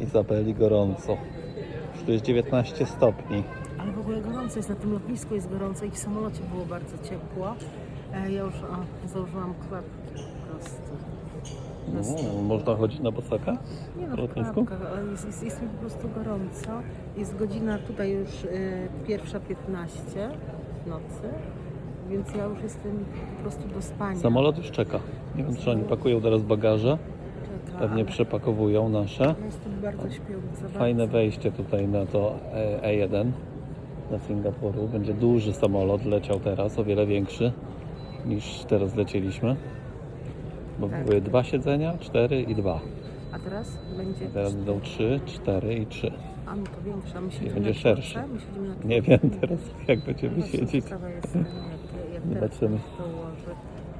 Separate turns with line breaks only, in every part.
Izabeli gorąco. Już tu jest 19 stopni.
Ale w ogóle gorąco jest na tym lotnisku, jest gorąco i w samolocie było bardzo ciepło. E, ja już o, założyłam klapki po prostu.
No, można chodzić na bosaka?
Nie no,
w
w
lotnisku?
klapkach, ale jest, jest, jest mi po prostu gorąco. Jest godzina tutaj już y, pierwsza 15 w nocy, więc ja już jestem po prostu do spania.
Samolot już czeka. Nie wiem, czy oni pakują teraz bagaże. Pewnie przepakowują nasze.
Ja jestem bardzo śpiąca.
Fajne wejście tutaj na to E- E1 na Singapuru. Będzie duży samolot, leciał teraz, o wiele większy niż teraz lecieliśmy. Bo
Tak.
były dwa siedzenia, cztery i dwa.
A teraz będzie...
A teraz będą trzy, cztery i trzy.
A no to większa. My siedzimy
będzie
na czwórce,
szerszy. Nie wiem teraz jak będziemy
Zobaczcie,
siedzieć.
jestem, jak, jak
Zobaczymy.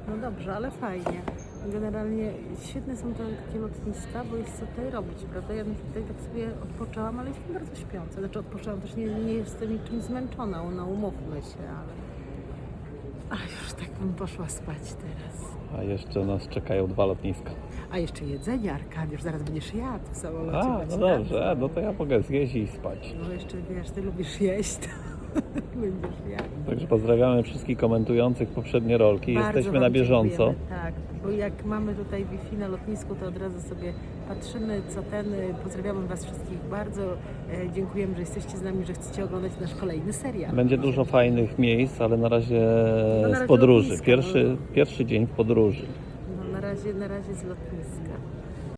No dobrze, ale fajnie. Generalnie świetne są te takie lotniska, bo jest co tutaj robić, prawda? Ja tutaj tak sobie odpoczęłam, ale jestem bardzo śpiąca. Znaczy odpoczęłam też, nie, nie jestem niczym zmęczona, no umówmy się, ale... A już tak bym poszła spać teraz.
A jeszcze nas czekają dwa lotniska.
A jeszcze jedzenie, Arkadiusz, zaraz będziesz jadł w samolocie.
A, no dobrze, no to ja mogę zjeść i spać.
No jeszcze wiesz, ty lubisz jeść, to będziesz jadł.
Także pozdrawiamy wszystkich komentujących poprzednie rolki.
Bardzo
Jesteśmy
wam
na bieżąco.
dziękujemy. Tak, bo jak mamy tutaj Wi-Fi na lotnisku, to od razu sobie patrzymy, co ten. y, Pozdrawiamy Was wszystkich bardzo. E, dziękujemy, że jesteście z nami, że chcecie oglądać nasz kolejny serial.
Będzie dużo fajnych miejsc, ale na razie
No na razie
z podróży. Pierwszy, pierwszy dzień w podróży.
No, na, razie, na razie z lotniska.